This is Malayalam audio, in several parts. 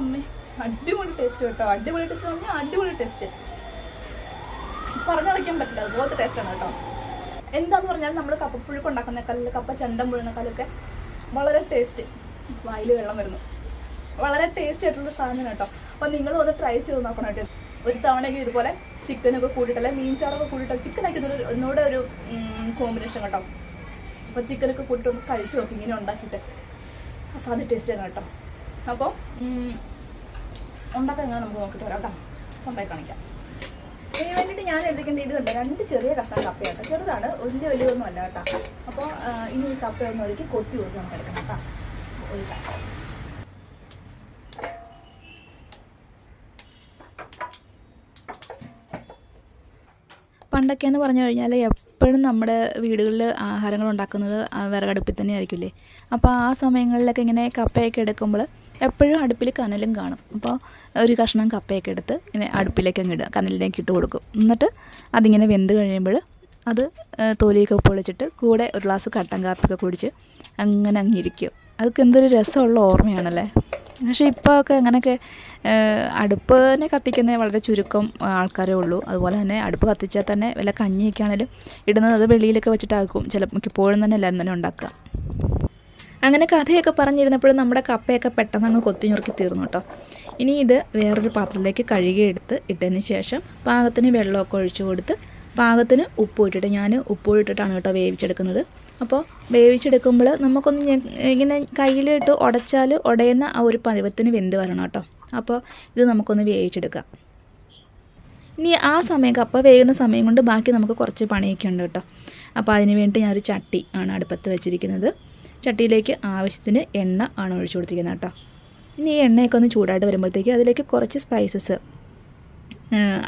അമ്മേ അടിപൊളി ടേസ്റ്റ് കേട്ടോ. അടിപൊളി ടേസ്റ്റ് പറഞ്ഞാൽ അടിപൊളി ടേസ്റ്റ് പറഞ്ഞറിയിക്കാൻ പറ്റില്ല അതുപോലത്തെ ടേസ്റ്റാണ് കേട്ടോ. എന്താന്ന് പറഞ്ഞാൽ നമ്മൾ കപ്പപ്പുഴുക്ക് ഉണ്ടാക്കുന്നേക്കാളും കപ്പ ചണ്ടം പുഴുന്നേക്കാളൊക്കെ വളരെ ടേസ്റ്റ് വായിൽ വെള്ളം വരുന്നു. വളരെ ടേസ്റ്റ് ആയിട്ടുള്ള സാധനം കേട്ടോ. അപ്പോൾ നിങ്ങളും ഒന്ന് ട്രൈ ചെയ്ത് നോക്കണം കേട്ടോ. ഒരു തവണയെങ്കിൽ ഇതുപോലെ ചിക്കനൊക്കെ കൂട്ടിയിട്ടല്ലേ മീൻചാറൊക്കെ കൂട്ടിയിട്ട് ചിക്കനൊക്കെ ഇതൊരു ഒന്നുകൂടെ ഒരു കോമ്പിനേഷൻ കേട്ടോ. അപ്പോൾ ചിക്കനൊക്കെ കൂട്ടിയിട്ട് ഒന്ന് കഴിച്ച് നോക്കി ഇങ്ങനെ ഉണ്ടാക്കിയിട്ട്. അസാധ്യ ടേസ്റ്റ് ആണ് കേട്ടോ. അപ്പോൾ ഉണ്ടാക്കാൻ എങ്ങനെ നമുക്ക് നോക്കിയിട്ട് വരാം കേട്ടോ. ഉണ്ടായി കാണിക്കാം. ഇതിന് വേണ്ടിയിട്ട് ഞാൻ എടുക്കേണ്ട ഇത് കണ്ടോ? രണ്ട് ചെറിയ കഷ്ണം കപ്പയാട്ടോ. ചെറുതാണ് വലിയ വലിയൊന്നും അല്ല കേട്ടോ. അപ്പോൾ ഇനി ഈ കപ്പയൊന്ന് ഒരുക്കി കൊത്തി കൊടുത്ത് നമുക്ക് എടുക്കണം കേട്ടോ. ഒരുക്കാം. പണ്ടൊക്കെ എന്ന് പറഞ്ഞു കഴിഞ്ഞാൽ എപ്പോഴും നമ്മുടെ വീടുകളിൽ ആഹാരങ്ങൾ ഉണ്ടാക്കുന്നത് വിറകടുപ്പിൽ തന്നെ ആയിരിക്കില്ലേ? അപ്പോൾ ആ സമയങ്ങളിലൊക്കെ ഇങ്ങനെ കപ്പയൊക്കെ എടുക്കുമ്പോൾ എപ്പോഴും അടുപ്പിൽ കനലും കാണും. അപ്പോൾ ഒരു കഷ്ണം കപ്പയൊക്കെ എടുത്ത് ഇങ്ങനെ അടുപ്പിലേക്ക് അങ്ങ് ഇടുക. കനലിലേക്ക് ഇട്ട് കൊടുക്കും. എന്നിട്ട് അതിങ്ങനെ വെന്ത് കഴിയുമ്പോൾ അത് തൊലിയൊക്കെ പൊളിച്ചിട്ട് കൂടെ ഒരു ഗ്ലാസ് കട്ടൻ കാപ്പിയൊക്കെ കുടിച്ച് അങ്ങനെ അങ്ങിരിക്കും അതൊക്കെ എന്തൊരു രസമുള്ള ഓർമ്മയാണല്ലേ? പക്ഷേ ഇപ്പോൾ ഒക്കെ അങ്ങനെയൊക്കെ തന്നെ കത്തിക്കുന്ന വളരെ ചുരുക്കം ആൾക്കാരേ ഉള്ളൂ. അതുപോലെ തന്നെ അടുപ്പ് കത്തിച്ചാൽ തന്നെ വല്ല കഞ്ഞിയൊക്കെ ആണെങ്കിലും ഇടുന്നത് അത് വെളിയിലൊക്കെ വെച്ചിട്ടാക്കും. ചില മിക്കപ്പോഴും തന്നെ എല്ലാവരും തന്നെ ഉണ്ടാക്കുക. അങ്ങനെ കഥയൊക്കെ പറഞ്ഞിരുന്നപ്പോഴും നമ്മുടെ കപ്പയൊക്കെ പെട്ടെന്ന് അങ്ങ് കൊത്തി ഞുറുക്കി തീർന്നു കേട്ടോ. ഇനി ഇത് വേറൊരു പാത്രത്തിലേക്ക് കഴുകിയെടുത്ത് ഇട്ടതിന് ശേഷം പാകത്തിന് വെള്ളമൊക്കെ ഒഴിച്ചു കൊടുത്ത് പാകത്തിന് ഉപ്പ് ഇട്ടിട്ട് ഞാൻ ഉപ്പ് ഇട്ടിട്ടാണ് കേട്ടോ വേവിച്ചെടുക്കുന്നത്. അപ്പോൾ വേവിച്ചെടുക്കുമ്പോൾ നമുക്കൊന്ന് ഇങ്ങനെ കയ്യിലിട്ട് ഉടച്ചാൽ ഉടയുന്ന ആ ഒരു പരുവത്തിന് വെന്ത് വരണം കേട്ടോ. അപ്പോൾ ഇത് നമുക്കൊന്ന് വേവിച്ചെടുക്കാം ഇനി ആ സമയം കപ്പ വേകുന്ന സമയം കൊണ്ട് ബാക്കി നമുക്ക് കുറച്ച് പണിയൊക്കെ ഉണ്ട് കേട്ടോ. അപ്പോൾ അതിന് വേണ്ടി ഞാനൊരു ചട്ടി ആണ് അടുപ്പത്ത് വെച്ചിരിക്കുന്നത്. ചട്ടിയിലേക്ക് ആവശ്യത്തിന് എണ്ണ ആണ് ഒഴിച്ചു കൊടുത്തിരിക്കുന്നത് കേട്ടോ. ഇനി ഈ എണ്ണയൊക്കെ ഒന്ന് ചൂടായിട്ട് വരുമ്പോഴത്തേക്ക് അതിലേക്ക് കുറച്ച് സ്പൈസസ്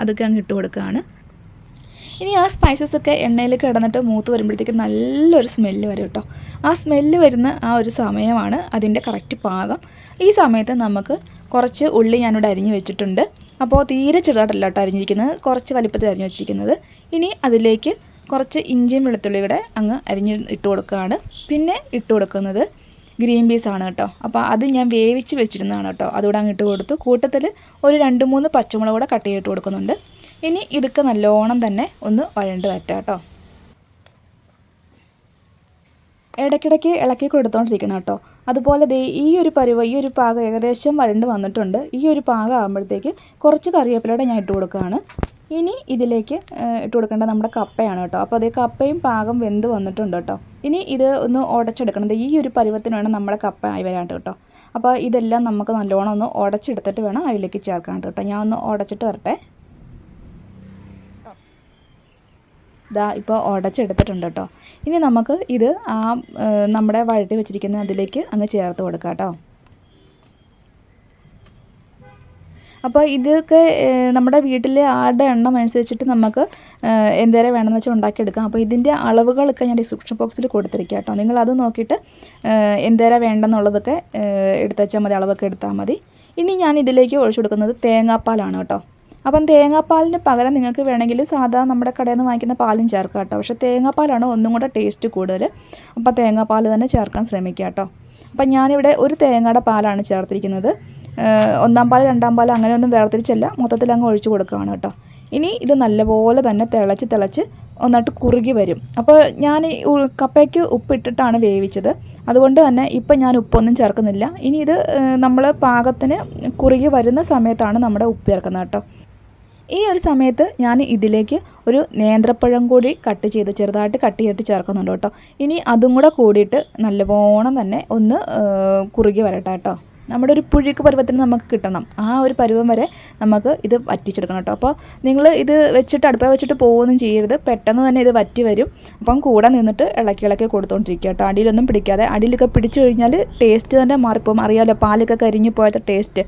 അതൊക്കെ അങ്ങ് ഇട്ട് കൊടുക്കുകയാണ്. ഇനി ആ സ്പൈസസ് ഒക്കെ എണ്ണയിൽ കിടന്നിട്ട് മൂത്ത് വരുമ്പോഴത്തേക്ക് നല്ലൊരു സ്മെല്ല് വരും കേട്ടോ. ആ സ്മെല്ല് വരുന്ന ആ ഒരു സമയമാണ് അതിന്റെ കറക്റ്റ് പാകം. ഈ സമയത്ത് നമുക്ക് കുറച്ച് ഉള്ളി ഞാനിവിടെ അരിഞ്ഞ് വെച്ചിട്ടുണ്ട്. അപ്പോൾ തീരെ ചെറുതായിട്ടല്ല കേട്ടോ അരിഞ്ഞിരിക്കുന്നത്. കുറച്ച് വലിപ്പത്തിൽ അരിഞ്ഞ് വെച്ചിരിക്കുന്നത്. ഇനി അതിലേക്ക് കുറച്ച് ഇഞ്ചിയും വെളുത്തുള്ളി കൂടെ അങ്ങ് അരിഞ്ഞ് ഇട്ട് കൊടുക്കുകയാണ്. പിന്നെ ഇട്ട് കൊടുക്കുന്നത് ഗ്രീൻ പീസ് ആണ് കേട്ടോ. അപ്പോൾ അത് ഞാൻ വേവിച്ച് വെച്ചിരുന്നതാണ് കേട്ടോ. അതുകൂടെ അങ്ങ് ഇട്ട് കൊടുത്തു. കൂട്ടത്തിൽ ഒരു രണ്ട് മൂന്ന് പച്ചമുളക് കൂടെ കട്ട് ചെയ്തിട്ട് കൊടുക്കുന്നുണ്ട്. ഇനി ഇതൊക്കെ നല്ലോണം തന്നെ ഒന്ന് വഴണ്ട് വറ്റാം കേട്ടോ. ഇടയ്ക്കിടയ്ക്ക് ഇളക്കി കൊടുത്തോണ്ടിരിക്കണം കേട്ടോ. അതുപോലെ ദേ ഈ ഒരു പരുവ ഈ ഒരു പാകം ഏകദേശം വഴണ്ട് വന്നിട്ടുണ്ട്. ഈ ഒരു പാകം ആകുമ്പോഴത്തേക്ക് കുറച്ച് കറിവേപ്പിലയുടെ ഞാൻ ഇട്ട് കൊടുക്കുകയാണ്. ഇനി ഇതിലേക്ക് ഇട്ട് കൊടുക്കേണ്ട നമ്മുടെ കപ്പയാണ് കേട്ടോ. അപ്പോൾ അതേ കപ്പയും പാകം വെന്ത് വന്നിട്ടുണ്ട് കേട്ടോ. ഇനി ഇത് ഒന്ന് ഉടച്ചെടുക്കണം. ഈ ഒരു പരുവത്തിന് വേണം നമ്മുടെ കപ്പ ആയി വരാണ്ട് കേട്ടോ. അപ്പോൾ ഇതെല്ലാം നമുക്ക് നല്ലോണം ഒന്ന് ഉടച്ചെടുത്തിട്ട് വേണം അതിലേക്ക് ചേർക്കാൻ കേട്ടോ. ഞാൻ ഒന്ന് ഉടച്ചിട്ട് വരട്ടെ. ഇതാ ഇപ്പോൾ ഉടച്ചെടുത്തിട്ടുണ്ട് കേട്ടോ ഇനി നമുക്ക് ഇത് ആ നമ്മുടെ വഴറ്റി വെച്ചിരിക്കുന്ന അതിലേക്ക് അങ്ങ് ചേർത്ത് കൊടുക്കാം കേട്ടോ അപ്പോൾ ഇതൊക്കെ നമ്മുടെ വീട്ടിലെ ആളുടെ എണ്ണം അനുസരിച്ചിട്ട് നമുക്ക് എന്തേരം വേണമെന്ന് വെച്ചാൽ ഉണ്ടാക്കിയെടുക്കാം. അപ്പോൾ ഇതിന്റെ അളവുകളൊക്കെ ഞാൻ ഡിസ്ക്രിപ്ഷൻ ബോക്സിൽ കൊടുത്തിരിക്കുക കേട്ടോ നിങ്ങൾ അത് നോക്കിയിട്ട് എന്തേരം വേണ്ടെന്നുള്ളതൊക്കെ ഏഹ്, വെച്ചാൽ മതി അളവൊക്കെ എടുത്താൽ മതി. ഇനി ഞാൻ ഇതിലേക്ക് ഒഴിച്ചു കൊടുക്കുന്നത് തേങ്ങാപ്പാലാണ് കേട്ടോ അപ്പം തേങ്ങാപ്പാലിന് പകരം നിങ്ങൾക്ക് വേണമെങ്കിൽ സാധാ നമ്മുടെ കടയിൽ നിന്ന് വാങ്ങിക്കുന്ന പാലും ചേർക്കാം കേട്ടോ. പക്ഷേ തേങ്ങാപ്പാലാണ് ഒന്നും കൂടെ ടേസ്റ്റ് കൂടുതൽ. അപ്പോൾ തേങ്ങാപ്പാൽ തന്നെ ചേർക്കാൻ ശ്രമിക്കുക കേട്ടോ. അപ്പം ഞാനിവിടെ ഒരു തേങ്ങയുടെ പാലാണ് ചേർത്തിരിക്കുന്നത്. ഒന്നാം പാൽ രണ്ടാം പാൽ അങ്ങനെ ഒന്നും വേർതിരിച്ചല്ല. മൊത്തത്തിൽ അങ്ങ് ഒഴിച്ചു കൊടുക്കുകയാണ് കേട്ടോ. ഇനി ഇത് നല്ലപോലെ തന്നെ തിളച്ച് തിളച്ച് ഒന്നായിട്ട് കുറുകി വരും. അപ്പോൾ ഞാൻ ഈ കപ്പയ്ക്ക് ഉപ്പിട്ടിട്ടാണ് വേവിച്ചത്. അതുകൊണ്ട് തന്നെ ഇപ്പം ഞാൻ ഉപ്പൊന്നും ചേർക്കുന്നില്ല. ഇനി ഇത് നമ്മൾ പാകത്തിന് കുറുകി വരുന്ന സമയത്താണ് നമ്മുടെ ഉപ്പ് ചേർക്കുന്നത് കേട്ടോ. ഈ ഒരു സമയത്ത് ഞാൻ ഇതിലേക്ക് ഒരു നേന്ത്രപ്പഴം കൂടി കട്ട് ചെയ്ത് ചെറുതായിട്ട് കട്ട് ചെയ്തിട്ട് ചേർക്കുന്നുണ്ട് കേട്ടോ. ഇനി അതും കൂടെ കൂടിയിട്ട് നല്ലവണ്ണം തന്നെ ഒന്ന് കുറുകി വരട്ടെ കേട്ടോ. നമ്മുടെ ഒരു പുഴുക്ക് പരുവത്തിന് നമുക്ക് കിട്ടണം. ആ ഒരു പരുവം വരെ നമുക്ക് ഇത് വറ്റിച്ചെടുക്കണം കേട്ടോ. അപ്പോൾ നിങ്ങൾ ഇത് വെച്ചിട്ട് അടുപ്പ വെച്ചിട്ട് പോകുകയൊന്നും ചെയ്യരുത്. പെട്ടെന്ന് തന്നെ ഇത് വറ്റി വരും. അപ്പം കൂടെ നിന്നിട്ട് ഇളക്കി ഇളക്കി കൊടുത്തുകൊണ്ടിരിക്കുക കേട്ടോ. അടിയിലൊന്നും പിടിക്കാതെ. അടിയിലൊക്കെ പിടിച്ചു കഴിഞ്ഞാൽ ടേസ്റ്റ് തന്നെ മാറിപ്പോകും അറിയാമല്ലോ പാലൊക്കെ കരിഞ്ഞു പോയത്തെ ടേസ്റ്റ്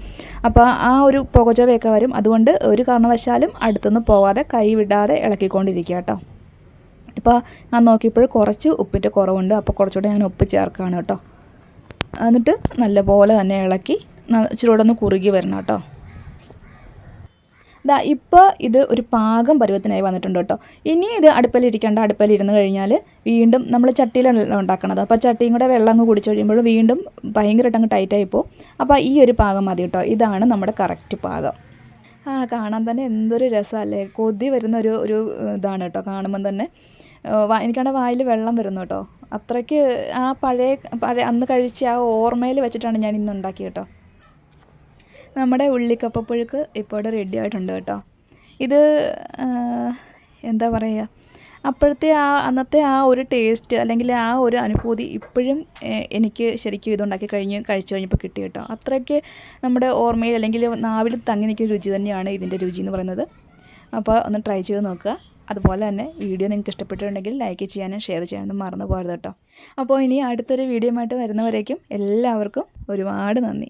അപ്പോൾ ആ ഒരു പുകച്ചവയൊക്കെ വരും. അതുകൊണ്ട് ഒരു കാരണവശാലും അടുത്തുനിന്ന് പോകാതെ കൈ വിടാതെ ഇളക്കിക്കൊണ്ടിരിക്കുക കേട്ടോ. ഇപ്പോൾ ഞാൻ നോക്കിയപ്പോൾ കുറച്ച് ഉപ്പിന്റെ കുറവുണ്ട്. അപ്പോൾ കുറച്ചുകൂടെ ഞാൻ ഉപ്പ് ചേർക്കുകയാണ് കേട്ടോ. എന്നിട്ട് നല്ലപോലെ തന്നെ ഇളക്കി ഇച്ചിരി കൂടെ ഒന്ന് കുറുകി വരണം കേട്ടോ. ദാ ഇപ്പോൾ ഇത് ഒരു പാകം പരുവത്തിനായി വന്നിട്ടുണ്ട് കേട്ടോ. ഇനി ഇത് അടുപ്പിൽ ഇരുന്ന് കഴിഞ്ഞാൽ വീണ്ടും നമ്മൾ ചട്ടിയിലാണ് ഉണ്ടാക്കണത്. അപ്പോൾ ചട്ടിയും കൂടെ വെള്ളം അങ്ങ് കുടിച്ചു കഴിയുമ്പോൾ വീണ്ടും ഭയങ്കരമായിട്ട് അങ്ങ് ടൈറ്റായി പോകും. അപ്പോൾ ഈ ഒരു പാകം മതി കേട്ടോ. ഇതാണ് നമ്മുടെ കറക്റ്റ് പാകം. ആ കാണാൻ തന്നെ എന്തൊരു രസമല്ലേ? കൊതി വരുന്ന ഒരു ഒരു ഇതാണ് കേട്ടോ. കാണുമ്പം തന്നെ എനിക്കാണെങ്കിൽ വായിൽ വെള്ളം വരുന്നു കേട്ടോ. അത്രയ്ക്ക് ആ പഴയ പഴയ അന്ന് കഴിച്ച ആ ഓർമ്മയിൽ വെച്ചിട്ടാണ് ഞാൻ ഇന്ന് ഉണ്ടാക്കിയത് കേട്ടോ. നമ്മുടെ ഉള്ളിക്കപ്പപ്പുഴുക്ക് ഇപ്പോൾ ഇവിടെ റെഡി ആയിട്ടുണ്ട് കേട്ടോ. ഇത് എന്താ പറയുക അപ്പോഴത്തെ ആ അന്നത്തെ ആ ഒരു ടേസ്റ്റ് അല്ലെങ്കിൽ ആ ഒരു അനുഭൂതി ഇപ്പോഴും എനിക്ക് ശരിക്കും ഇതുണ്ടാക്കി കഴിഞ്ഞ് കഴിച്ചു കഴിഞ്ഞപ്പോൾ കിട്ടി കേട്ടോ. അത്രയ്ക്ക് നമ്മുടെ ഓർമ്മയിൽ അല്ലെങ്കിൽ നാവിൽ തങ്ങി നിൽക്കുന്ന രുചി തന്നെയാണ് ഇതിന്റെ രുചി എന്ന് പറയുന്നത്. അപ്പോൾ ഒന്ന് ട്രൈ ചെയ്ത് നോക്കുക. അതുപോലെ തന്നെ വീഡിയോ നിങ്ങൾക്ക് ഇഷ്ടപ്പെട്ടിട്ടുണ്ടെങ്കിൽ ലൈക്ക് ചെയ്യാനും ഷെയർ ചെയ്യാനും മറന്നു പോകരുത് കേട്ടോ. അപ്പോൾ ഇനി അടുത്തൊരു വീഡിയോ ആയിട്ട് വരുന്നവരേക്കും എല്ലാവർക്കും ഒരുപാട് നന്ദി.